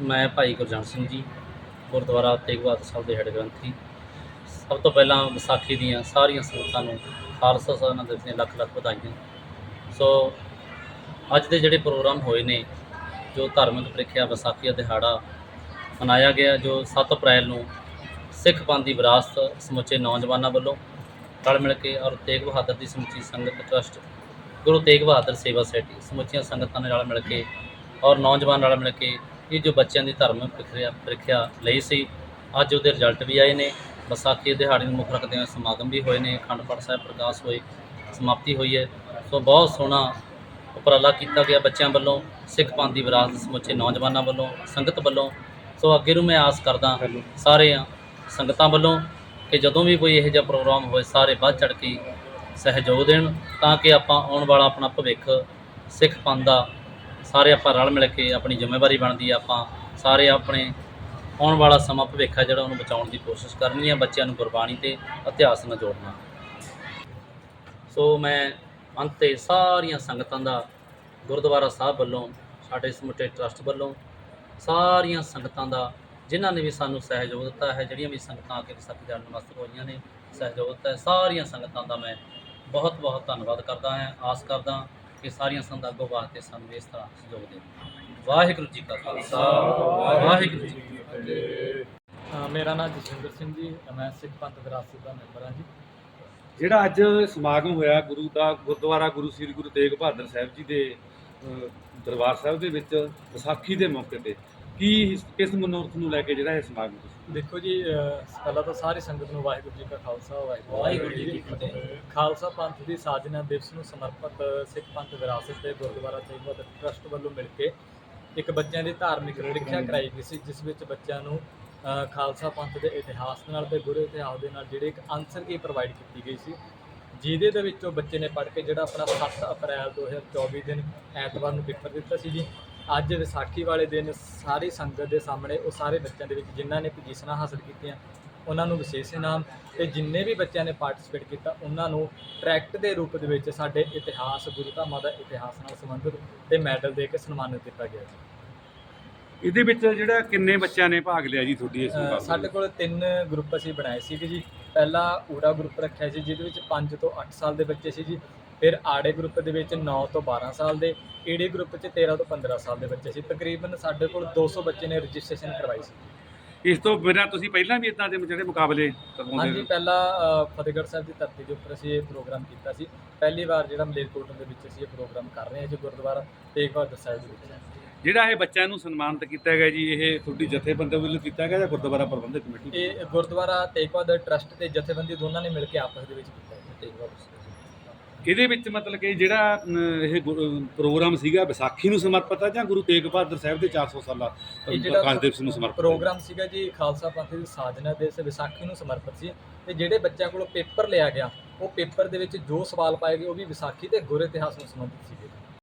ਮੈਂ ਭਾਈ ਗੁਰਜੰਟ ਸਿੰਘ ਜੀ, ਗੁਰਦੁਆਰਾ ਤੇਗ ਬਹਾਦਰ ਸਾਹਿਬ ਦੇ ਹੈਡ ਗ੍ਰੰਥੀ। ਸਭ ਤੋਂ ਪਹਿਲਾਂ ਵਿਸਾਖੀ ਦੀਆਂ ਸਾਰੀਆਂ ਸੰਗਤਾਂ ਨੂੰ ਖਾਲਸਾ ਸਾਹਿਬ ਦੇ ਦੀਆਂ ਲੱਖ ਲੱਖ ਵਧਾਈਆਂ। ਸੋ ਅੱਜ ਦੇ ਜਿਹੜੇ ਪ੍ਰੋਗਰਾਮ ਹੋਏ ਨੇ, ਜੋ ਧਾਰਮਿਕ ਪ੍ਰੀਖਿਆ ਵਿਸਾਖੀ ਦਾ ਦਿਹਾੜਾ ਮਨਾਇਆ ਗਿਆ, ਜੋ 7 ਅਪ੍ਰੈਲ ਨੂੰ ਸਿੱਖ ਪੰਥ ਦੀ ਵਿਰਾਸਤ ਸਮੁੱਚੇ ਨੌਜਵਾਨਾਂ ਵੱਲੋਂ ਰਲ ਮਿਲ ਕੇ ਔਰ ਤੇਗ ਬਹਾਦਰ ਦੀ ਸਮੁੱਚੀ ਸੰਗਤ ਟਰਸਟ ਗੁਰੂ ਤੇਗ ਬਹਾਦਰ ਸੇਵਾ ਸੋਸਾਇਟੀ ਸਮੁੱਚੀਆਂ ਸੰਗਤਾਂ ਨੇ ਰਲ ਮਿਲ ਕੇ ਔਰ ਨੌਜਵਾਨ ਰਲ ਮਿਲ ਕੇ ਇਹ ਜੋ ਬੱਚਿਆਂ ਦੀ ਧਾਰਮਿਕ ਪ੍ਰੀਖਿਆ ਪ੍ਰੀਖਿਆ ਲਈ ਸੀ, ਅੱਜ ਉਹਦੇ ਰਿਜ਼ਲਟ ਵੀ ਆਏ ਨੇ। ਵਿਸਾਖੀ ਦਿਹਾੜੇ ਨੂੰ ਮੁੱਖ ਰੱਖਦੇ ਹੋਏ ਸਮਾਗਮ ਵੀ ਹੋਏ ਨੇ। ਅਖੰਡ ਪਾਠ ਸਾਹਿਬ ਪ੍ਰਕਾਸ਼ ਹੋਏ, ਸਮਾਪਤੀ ਹੋਈ ਹੈ। ਸੋ ਬਹੁਤ ਸੋਹਣਾ ਉਪਰਾਲਾ ਕੀਤਾ ਗਿਆ ਬੱਚਿਆਂ ਵੱਲੋਂ, ਸਿੱਖ ਪੰਥ ਦੀ ਵਿਰਾਸਤ ਸਮੁੱਚੇ ਨੌਜਵਾਨਾਂ ਵੱਲੋਂ, ਸੰਗਤ ਵੱਲੋਂ। ਸੋ ਅੱਗੇ ਨੂੰ ਮੈਂ ਆਸ ਕਰਦਾ ਸਾਰੇ ਸੰਗਤਾਂ ਵੱਲੋਂ ਕਿ ਜਦੋਂ ਵੀ ਕੋਈ ਇਹੋ ਜਿਹਾ ਪ੍ਰੋਗਰਾਮ ਹੋਏ, ਸਾਰੇ ਵੱਧ ਚੜ ਕੇ ਸਹਿਯੋਗ ਦੇਣ, ਤਾਂ ਕਿ ਆਪਾਂ ਆਉਣ ਵਾਲਾ ਆਪਣਾ ਭਵਿੱਖ ਸਿੱਖ ਪੰਥ ਦਾ ਸਾਰੇ ਆਪਾਂ ਰਲ ਮਿਲ ਕੇ ਆਪਣੀ ਜ਼ਿੰਮੇਵਾਰੀ ਬਣਦੀ ਆ, ਆਪਾਂ ਸਾਰੇ ਆਪਣੇ ਆਉਣ ਵਾਲਾ ਸਮਾਂ ਭਵਿੱਖ ਹੈ ਜਿਹੜਾ ਉਹਨੂੰ ਬਚਾਉਣ ਦੀ ਕੋਸ਼ਿਸ਼ ਕਰਨੀ ਹੈ ਬੱਚਿਆਂ ਨੂੰ ਗੁਰਬਾਣੀ ਤੇ ਇਤਿਹਾਸ ਨਾਲ ਜੋੜਨਾ। ਸੋ ਮੈਂ ਅੰਤ ਤੇ ਸਾਰੀਆਂ ਸੰਗਤਾਂ ਦਾ ਗੁਰਦੁਆਰਾ ਸਾਹਿਬ ਵੱਲੋਂ, ਸਾਡੇ ਸਮੁੱਚੇ ਟਰਸਟ ਵੱਲੋਂ ਸਾਰੀਆਂ ਸੰਗਤਾਂ ਦਾ, ਜਿਨ੍ਹਾਂ ਨੇ ਵੀ ਸਾਨੂੰ ਸਹਿਯੋਗ ਦਿੱਤਾ ਹੈ, ਜਿਹੜੀਆਂ ਵੀ ਸੰਗਤਾਂ ਆ ਕੇ ਵਿਸਾਖੀ ਦਾ ਨਮਸਤਕ ਹੋਈਆਂ ਨੇ, ਸਹਿਯੋਗ ਦਿੱਤਾ ਹੈ, ਸਾਰੀਆਂ ਸੰਗਤਾਂ ਦਾ ਮੈਂ ਬਹੁਤ ਬਹੁਤ ਧੰਨਵਾਦ ਕਰਦਾ ਹਾਂ, ਆਸ ਕਰਦਾ ਕਿ ਸਾਰੀਆਂ ਸੰਗਤਾਂ ਅੱਗੋਂ ਵਾਸਤੇ ਸਾਨੂੰ ਇਸ ਤਰ੍ਹਾਂ ਸਹਿਯੋਗ ਦੇਣ। ਵਾਹਿਗੁਰੂ ਜੀ ਕਾ ਖਾਲਸਾ ਵਾਹਿਗੁਰੂ ਜੀ ਕੀ ਫਤਿਹ। ਮੇਰਾ ਨਾਮ ਜਸਵਿੰਦਰ ਸਿੰਘ ਜੀ ਮੈਂ ਸਿੱਖ ਪੰਥ ਵਿਰਾਸਤ ਦਾ ਮੈਂਬਰ ਹਾਂ ਜੀ। ਜਿਹੜਾ ਅੱਜ ਸਮਾਗਮ ਹੋਇਆ ਗੁਰੂ ਦਾ ਗੁਰਦੁਆਰਾ ਗੁਰੂ ਸ੍ਰੀ ਗੁਰੂ ਤੇਗ ਬਹਾਦਰ ਸਾਹਿਬ ਜੀ ਦੇ ਦਰਬਾਰ ਸਾਹਿਬ ਦੇ ਵਿੱਚ ਵਿਸਾਖੀ ਦੇ ਮੌਕੇ ਤੇ ਕੀ ਕਿਸ ਮਨੋਰਥ ਨੂੰ ਲੈ ਕੇ ਜਿਹੜਾ ਇਹ ਸਮਾਗਮ ਤੁਸੀਂ ਦੇਖੋ ਜੀ ਪਹਿਲਾਂ ਤਾਂ ਸਾਰੀ ਸੰਗਤ ਨੂੰ ਵਾਹਿਗੁਰੂ ਜੀ ਕਾ ਖਾਲਸਾ ਵਾਹਿਗੁਰੂ ਜੀ ਕੀ ਫਤਿਹ। ਖਾਲਸਾ ਪੰਥ ਦੀ ਸਾਜਨਾ ਦਿਵਸ ਨੂੰ ਸਮਰਪਿਤ ਸਿੱਖ ਪੰਥ ਵਿਰਾਸਤ ਤੇ ਗੁਰਦੁਆਰਾ ਬਹਾਦਰ ਟਰਸਟ ਵੱਲੋਂ ਮਿਲ ਕੇ ਇੱਕ ਬੱਚਿਆਂ ਦੀ ਧਾਰਮਿਕ ਪ੍ਰੀਖਿਆ ਕਰਾਈ ਗਈ ਸੀ ਜਿਸ ਵਿੱਚ ਬੱਚਿਆਂ ਨੂੰ ਖਾਲਸਾ ਪੰਥ ਦੇ ਇਤਿਹਾਸ ਨਾਲ ਤੇ ਗੁਰੂ ਇਤਿਹਾਸ ਦੇ ਨਾਲ ਜਿਹੜੇ ਇੱਕ ਆਨਸਰ ਕੀ ਪ੍ਰੋਵਾਈਡ ਕੀਤੀ ਗਈ ਸੀ ਜਿਹਦੇ ਦੇ ਵਿੱਚੋਂ ਬੱਚੇ ਨੇ ਪੜ੍ਹ ਕੇ ਜਿਹੜਾ ਆਪਣਾ 7 ਅਪ੍ਰੈਲ 2024 ਦਿਨ ਐਤਵਾਰ ਨੂੰ ਪੇਪਰ ਦਿੱਤਾ ਸੀ ਜੀ। ਅੱਜ ਵਿਸਾਖੀ ਵਾਲੇ ਦਿਨ ਸਾਰੀ ਸੰਗਤ ਦੇ ਸਾਹਮਣੇ ਉਹ ਸਾਰੇ ਬੱਚਿਆਂ ਦੇ ਵਿੱਚ ਜਿਨ੍ਹਾਂ ਨੇ ਪੋਜੀਸ਼ਨਾਂ ਹਾਸਲ ਕੀਤੀਆਂ ਉਹਨਾਂ ਨੂੰ ਵਿਸ਼ੇਸ਼ ਇਨਾਮ ਤੇ ਜਿੰਨੇ ਵੀ ਬੱਚਿਆਂ ਨੇ ਪਾਰਟਿਸਿਪੇਟ ਕੀਤਾ ਉਹਨਾਂ ਨੂੰ ਟਰੈਕਟ ਦੇ ਰੂਪ ਦੇ ਵਿੱਚ ਸਾਡੇ ਇਤਿਹਾਸ ਗੁਰੂ ਧਾਮਾਂ ਦਾ ਇਤਿਹਾਸ ਨਾਲ ਸੰਬੰਧਿਤ ਤੇ ਮੈਡਲ ਦੇ ਕੇ ਸਨਮਾਨਿਤ ਕੀਤਾ ਗਿਆ ਜੀ। ਇਹਦੇ ਵਿੱਚ ਜਿਹੜਾ ਕਿੰਨੇ ਬੱਚਿਆਂ ਨੇ ਭਾਗ ਲਿਆ ਜੀ ਤੁਹਾਡੀ ਇਸ ਮੁਕਾਬਲੇ ਸਾਡੇ ਕੋਲ ਤਿੰਨ ਗਰੁੱਪ ਅਸੀਂ ਬਣਾਏ ਸੀਗੇ ਜੀ। ਪਹਿਲਾ ਊੜਾ ਗਰੁੱਪ ਰੱਖਿਆ ਸੀ ਜਿਹਦੇ ਵਿੱਚ 5 ਤੋਂ 8 ਸਾਲ ਦੇ ਬੱਚੇ ਸੀ ਜੀ। ਫਿਰ ਆੜੇ ਗਰੁੱਪ ਦੇ ਵਿੱਚ 9 ਤੋਂ 12 ਸਾਲ ਦੇ ਈੜੇ ਗਰੁੱਪ 'ਚ 13 ਤੋਂ 15 ਸਾਲ ਦੇ ਬੱਚੇ ਸੀ ਤਕਰੀਬਨ ਸਾਡੇ ਕੋਲ 200 ਬੱਚੇ ਨੇ ਰਜਿਸਟ੍ਰੇਸ਼ਨ ਕਰਵਾਈ ਸੀ ਇਸ ਤੋਂ ਬਿਨਾਂ ਤੁਸੀਂ ਪਹਿਲਾਂ ਵੀ ਇਦਾਂ ਦੇ ਜਿਹੜੇ ਮੁਕਾਬਲੇ ਕਰਵਾਉਂਦੇ ਹਾਂਜੀ? ਪਹਿਲਾਂ ਫਤਿਹਗੜ੍ਹ ਸਾਹਿਬ ਦੀ ਧਰਤੀ ਦੇ ਉੱਪਰ ਅਸੀਂ ਇਹ ਪ੍ਰੋਗਰਾਮ ਕੀਤਾ ਸੀ ਪਹਿਲੀ ਵਾਰ ਜਿਹੜਾ ਮਲੇਰਕੋਟਲਾ ਦੇ ਵਿੱਚ ਅਸੀਂ ਇਹ ਪ੍ਰੋਗਰਾਮ ਕਰ ਰਹੇ ਹਾਂ ਜੀ ਗੁਰਦੁਆਰਾ ਤੇਗ ਬਹਾਦਰ ਸਾਹਿਬ ਦੇ ਵਿੱਚ ਜਿਹੜਾ ਇਹ ਬੱਚਿਆਂ ਨੂੰ ਸਨਮਾਨਿਤ ਕੀਤਾ ਗਿਆ ਜੀ ਇਹ ਤੁਹਾਡੀ ਜਥੇਬੰਦੀ ਵੱਲੋਂ ਕੀਤਾ ਗਿਆ ਜਾਂ ਗੁਰਦੁਆਰਾ ਪ੍ਰਬੰਧਕ ਕਮੇਟੀ? ਇਹ ਗੁਰਦੁਆਰਾ ਤੇਗ ਬਹਾਦਰ ਟਰਸਟ ਤੇ ਜਥੇਬੰਦੀ ਦੋਨਾਂ ਨੇ ਮਿਲ ਕੇ ਆਪਸ ਦੇ ਵਿੱਚ ਕੀਤਾ ਹੈ ਤੇਗ ਬਹਾਦਰ। ਇਹਦੇ ਵਿੱਚ ਮਤਲਬ ਕਿ ਜਿਹੜਾ ਇਹ ਪ੍ਰੋਗਰਾਮ ਸੀਗਾ ਵਿਸਾਖੀ ਨੂੰ ਸਮਰਪਿਤ ਹੈ ਜਾਂ ਗੁਰੂ ਤੇਗ ਬਹਾਦਰ ਸਾਹਿਬ ਦੇ 400 ਸਾਲਾ ਪ੍ਰਕਾਸ਼ ਦਿਵਸ ਨੂੰ ਸਮਰਪਿਤ? ਪ੍ਰੋਗਰਾਮ ਸੀਗਾ ਜੀ ਖਾਲਸਾ ਪੰਥ ਦੀ ਸਾਜਨਾ ਦੇ ਵਿਸਾਖੀ ਨੂੰ ਸਮਰਪਿਤ ਸੀ ਤੇ ਜਿਹੜੇ ਬੱਚਿਆਂ ਕੋਲੋਂ ਪੇਪਰ ਲਿਆ ਗਿਆ ਉਹ ਪੇਪਰ ਦੇ ਵਿੱਚ ਜੋ ਸਵਾਲ ਪਾਏ ਗਏ ਉਹ ਵੀ ਵਿਸਾਖੀ ਤੇ ਗੁਰ ਇਤਿਹਾਸ ਨੂੰ ਸੰਬੰਧਿਤ ਸੀਗੇ